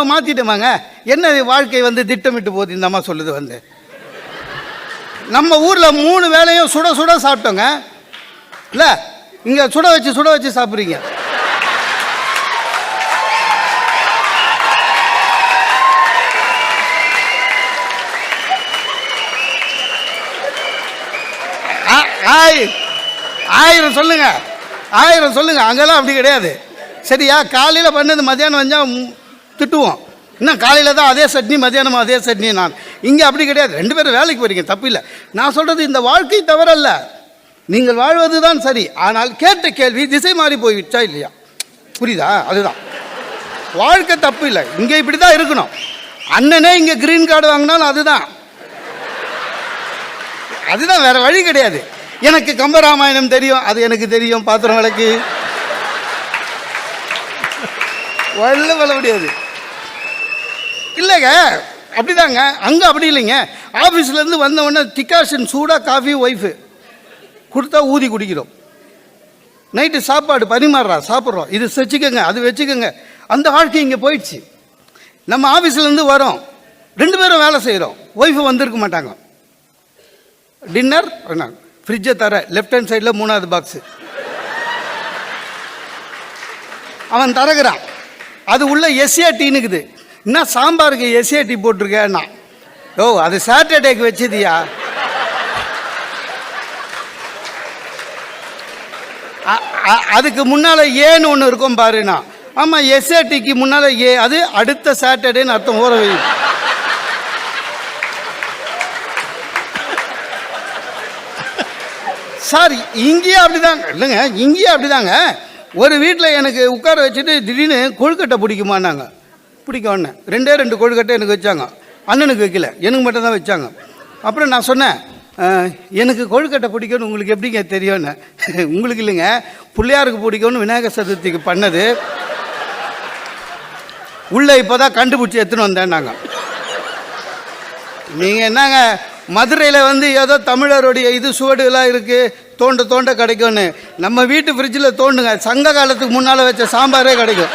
நம்ம மாற்றிட்டோமாங்க என்ன வாழ்க்கை வந்து திட்டமிட்டு போகுது? இந்த அம்மா சொல்லுது வந்து. நம்ம ஊரில் மூணு வேலையும் சுட சுட சாப்பிட்டோங்க. இல்லை இங்கே சுட வச்சு சுட வச்சு சாப்பிட்றீங்க. ஆயிரம் சொல்லுங்க. ஆயிரம் சொல்லுங்க. அங்கெல்லாம் அப்படி கிடையாது. சரியா? காலையில் பண்ணது மத்தியானம் வந்தால் திட்டுவோம். இன்னும் காலையில் தான் அதே சட்னி மத்தியானம் அதே சட்னி நான். இங்கே அப்படி கிடையாது. ரெண்டு பேரும் வேலைக்கு போகிறீங்க தப்பு இல்லை. நான் சொல்கிறது இந்த வாழ்க்கை தவறல்ல. நீங்கள் வாழ்வது தான் சரி. ஆனால் கேட்ட கேள்வி திசை மாறி போயிடுச்சா இல்லையா? புரியுதா? அதுதான். வாழ்க்கை தப்பு இல்லை. இங்கே இப்படி தான் இருக்கணும். அண்ணனே இங்கே க்ரீன் கார்டு வாங்கினாலும் அதுதான். அதுதான் வேறு வழி கிடையாது. எனக்கு கம்பராமாயணம் தெரியும். அது எனக்கு தெரியும் பாத்திரம் விளக்கு. வல்ல வர முடியாது. இல்லைங்க அப்படிதாங்க. அங்கே அப்படி இல்லைங்க. ஆஃபீஸ்லேருந்து வந்த உடனே டிகாஷன் சூடாக காஃபி ஒய்ஃபு. கொடுத்தா ஊதி குடிக்கிறோம். நைட்டு சாப்பாடு பரிமாறுறா சாப்பிட்றோம். இது வச்சுக்கோங்க அது வச்சுக்கோங்க. அந்த வாழ்க்கை இங்கே போயிடுச்சு. நம்ம ஆஃபீஸ்லேருந்து வரோம். ரெண்டு பேரும் வேலை செய்கிறோம் ஒய்ஃபு வந்திருக்க மாட்டாங்க. டின்னர் ஃப்ரிட்ஜை தர. லெஃப்ட் ஹேண்ட் சைடில் மூணாவது பாக்ஸு அவன் தரகிறான். அது உள்ள டீனுக்குது என்ன சாம்பாருக்கு எஸ்ஏடி போட்டிருக்கேன்னா? ஓ அது சாட்டர்டேக்கு வச்சதியா? அதுக்கு முன்னால் ஏன்னு ஒன்று இருக்கும் பாருண்ணா. ஆமாம் எஸ்ஏடிக்கு முன்னால் ஏ அது அடுத்த சாட்டர்டேன்னு அர்த்தம் ஊற வை சார் இங்கேயே அப்படிதாங்க. இல்லைங்க இங்கேயே அப்படிதாங்க. ஒரு வீட்டில் எனக்கு உட்கார வச்சுட்டு திடீர்னு கொழுக்கட்டை பிடிக்குமான்னாங்க. பிடிக்கும் அண்ணன். ரெண்டே ரெண்டு கொழுக்கட்டை எனக்கு வச்சாங்க. அண்ணனுக்கு வைக்கல. எனக்கு மட்டும் தான் வச்சாங்க. அப்புறம் நான் சொன்னேன் எனக்கு கொழுக்கட்டை பிடிக்கும்னு உங்களுக்கு எப்படிங்க தெரியும்னு உங்களுக்கு இல்லைங்க. பிள்ளையாருக்கு பிடிக்கும்னு விநாயகர் சதுர்த்திக்கு பண்ணது. உள்ளே இப்போ தான் கண்டுபிடிச்சி எடுத்துன்னு வந்தேன் நாங்கள் நீங்கள் என்னங்க மதுரையில் வந்து ஏதோ தமிழருடைய இது சுவடுகளாக இருக்குது தோண்ட தோண்ட கிடைக்கும்னு. நம்ம வீட்டு ஃப்ரிட்ஜில் தோண்டுங்க. சங்க காலத்துக்கு முன்னால் வச்ச சாம்பாரே கிடைக்கும்.